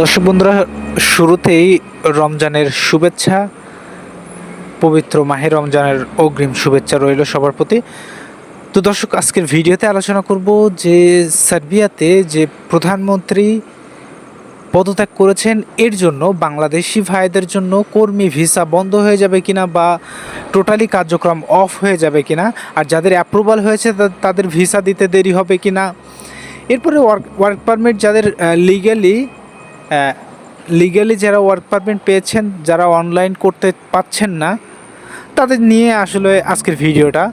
দর্শক বন্ধুরা, শুরুতেই রমজানের শুভেচ্ছা, পবিত্র মাহে রমজানের অগ্রিম শুভেচ্ছা রইল সবার প্রতি। তো দর্শক, আজকের ভিডিওতে আলোচনা করব যে সার্বিয়াতে যে প্রধানমন্ত্রী পদত্যাগ করেছেন, এর জন্য বাংলাদেশি ভাইদের জন্য কর্মী ভিসা বন্ধ হয়ে যাবে কিনা বা টোটালি কার্যক্রম অফ হয়ে যাবে কিনা, আর যাদের অ্যাপ্রুভাল হয়েছে তাদের ভিসা দিতে দেরি হবে কিনা, এরপরে ওয়ার্ক ওয়ার্ক পারমিট যাদের লিগালি লিগালি যারা ওয়ার্ক পারমিট পেয়েছেন, যারা অনলাইন করতে পাচ্ছেন না, তাদের নিয়ে আসলে আজকের ভিডিওটা।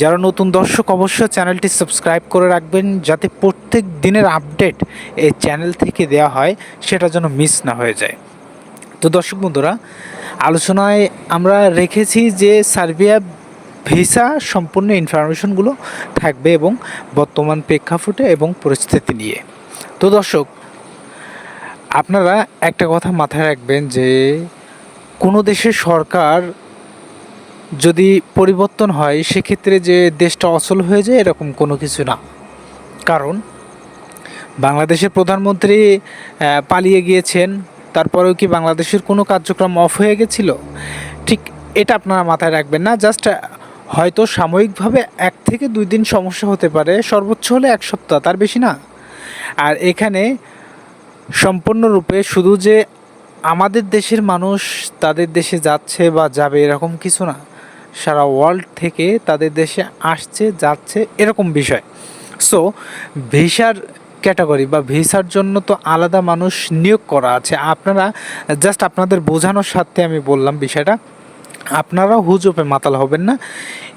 যারা নতুন দর্শক, অবশ্যই চ্যানেলটি সাবস্ক্রাইব করে রাখবেন, যাতে প্রত্যেক দিনের আপডেট এই চ্যানেল থেকে দেওয়া হয়, সেটা যেন মিস না হয়ে যায়। তো দর্শক বন্ধুরা, আলোচনায় আমরা রেখেছি যে সার্বিয়া ভিসা সম্পূর্ণ ইনফরমেশনগুলো থাকবে এবং বর্তমান প্রেক্ষাপটে এবং পরিস্থিতি নিয়ে। তো দর্শক আপনারা একটা কথা মাথায় রাখবেন যে কোনো দেশের সরকার যদি পরিবর্তন হয়, সেক্ষেত্রে যে দেশটা অচল হয়ে যায় এরকম কোনো কিছু না। কারণ বাংলাদেশের প্রধানমন্ত্রী পালিয়ে গিয়েছেন, তারপরেও কি বাংলাদেশের কোনো কার্যক্রম অফ হয়ে গেছিল? ঠিক এটা আপনারা মাথায় রাখবেন না। জাস্ট হয়তো সাময়িকভাবে এক থেকে দুই দিন সমস্যা হতে পারে, সর্বোচ্চ হলে এক সপ্তাহ, তার বেশি না। আর এখানে সম্পূর্ণরূপে শুধু যে আমাদের দেশের মানুষ তাদের দেশে যাচ্ছে বা যাবে এরকম কিছু না। সারা ওয়ার্ল্ড থেকে তাদের দেশে আসছে, যাচ্ছে এরকম বিষয়। সো ভিসার ক্যাটাগরি বা ভিসার জন্য তো আলাদা মানুষ নিয়োগ করা আছে। আপনারা জাস্ট আপনাদের বোঝানোর সাথে আমি বললাম বিষয়টা। আপনারাও হুজুপে মাতাল হবেন না?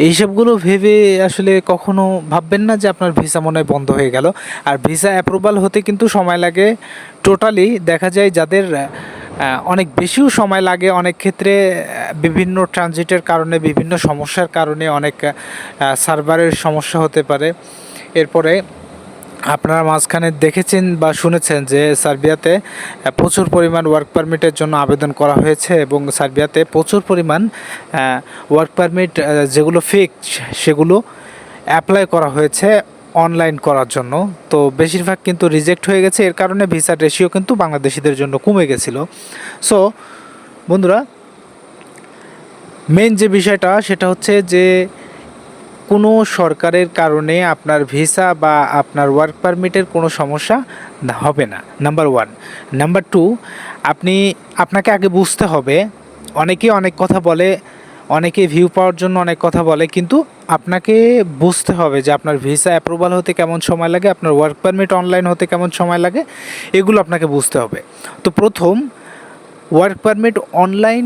এইসবগুলো ভেবে আসলে কখনো ভাববেন না যে আপনার ভিসা মনে হয় বন্ধ হয়ে গেল। আর ভিসা অ্যাপ্রুভাল হতে কিন্তু সময় লাগে টোটালি দেখা যায় যাদের অনেক বেশিও সময় লাগে, অনেক ক্ষেত্রে বিভিন্ন ট্রানজিটের কারণে, বিভিন্ন সমস্যার কারণে অনেক সার্ভারের সমস্যা হতে পারে। এরপরে আপনারা মাঝখানে দেখেছেন বা শুনেছেন যে সার্বিয়াতে প্রচুর পরিমাণ ওয়ার্ক পারমিটের জন্য আবেদন করা হয়েছে এবং সার্বিয়াতে প্রচুর পরিমাণ ওয়ার্ক পারমিট যেগুলো ফেক সেগুলো অ্যাপ্লাই করা হয়েছে অনলাইন করার জন্য। তো বেশিরভাগ কিন্তু রিজেক্ট হয়ে গেছে। এর কারণে ভিসার রেশিও কিন্তু বাংলাদেশিদের জন্য কমে গেছিল। সো বন্ধুরা মেন যে বিষয়টা, সেটা হচ্ছে যে কোনো সরকারের কারণে আপনার ভিসা বা আপনার ওয়ার্ক পারমিটের কোনো সমস্যা হবে না। নাম্বার ওয়ান নাম্বার টু আপনি, আপনাকে আগে বুঝতে হবে অনেকে অনেক কথা বলে, অনেকে ভিউ পাওয়ার জন্য অনেক কথা বলে, কিন্তু আপনাকে বুঝতে হবে যে আপনার ভিসা অ্যাপ্রুভাল হতে কেমন সময় লাগে, আপনার ওয়ার্ক পারমিট অনলাইন হতে কেমন সময় লাগে, এগুলো আপনাকে বুঝতে হবে। তো প্রথম ওয়ার্ক পারমিট অনলাইন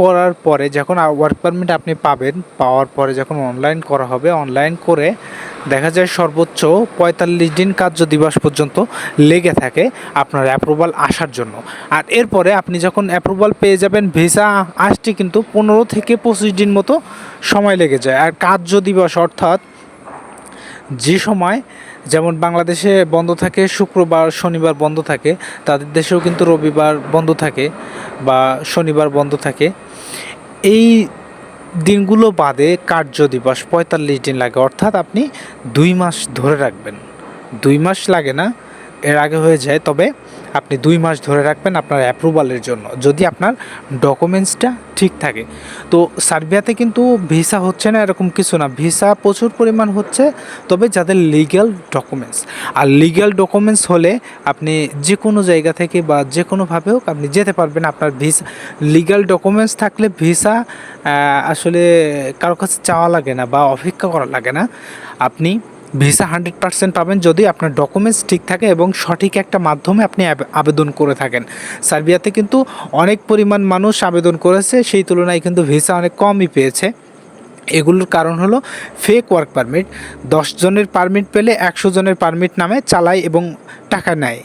করার পরে যখন ওয়ার্ক পারমিট আপনি পাবেন, পাওয়ার পরে যখন অনলাইন করা হবে অনলাইন করে দেখা যায় সর্বোচ্চ পঁয়তাল্লিশ দিন কার্য দিবস পর্যন্ত লেগে থাকে আপনার অ্যাপ্রুভাল আসার জন্য। আর এরপরে আপনি যখন অ্যাপ্রুভাল পেয়ে যাবেন ভিসা আসতে কিন্তু পনেরো থেকে পঁচিশ দিন মতো সময় লেগে যায়। আর কার্য দিবস অর্থাৎ যে সময় যেমন বাংলাদেশে বন্ধ থাকে, শুক্রবার, শনিবার বন্ধ থাকে, তাদের দেশেও কিন্তু রবিবার বন্ধ থাকে বা শনিবার বন্ধ থাকে। এই দিনগুলো বাদে কার্য দিবস পঁয়তাল্লিশ দিন লাগে, অর্থাৎ আপনি দুই মাস ধরে রাখবেন। দুই মাস লাগে না এর আগে হয়ে যায়, তবে আপনি দুই মাস ধরে রাখবেন আপনার অ্যাপ্রুভালের জন্য, যদি আপনার ডকুমেন্টসটা ঠিক থাকে। তো সার্বিয়াতে কিন্তু ভিসা হচ্ছে না, এরকম কিছু না। ভিসা প্রচুর পরিমাণ হচ্ছে, তবে যাদের লিগ্যাল ডকুমেন্টস আর লিগ্যাল ডকুমেন্টস হলে আপনি যে কোনো জায়গা থেকে বা যে কোনোভাবে হোক আপনি যেতে পারবেন। আপনার ভিসা লিগ্যাল ডকুমেন্টস থাকলে ভিসা আসলে কারও কাছে চাওয়া লাগে না বা অপেক্ষা করা লাগে না। আপনি ভিসা হান্ড্রেড পার্সেন্ট পাবেন যদি আপনার ডকুমেন্টস ঠিক থাকে এবং সঠিক একটা মাধ্যমে আপনি আবেদন করে থাকেন। সার্বিয়াতে কিন্তু অনেক পরিমাণ মানুষ আবেদন করেছে, সেই তুলনায় কিন্তু ভিসা অনেক কমই পেয়েছে। এগুলোর কারণ হলো ফেক ওয়ার্ক পারমিট দশ জনের পারমিট পেলে একশো জনের পারমিট নামে চালায় এবং টাকা নেয়।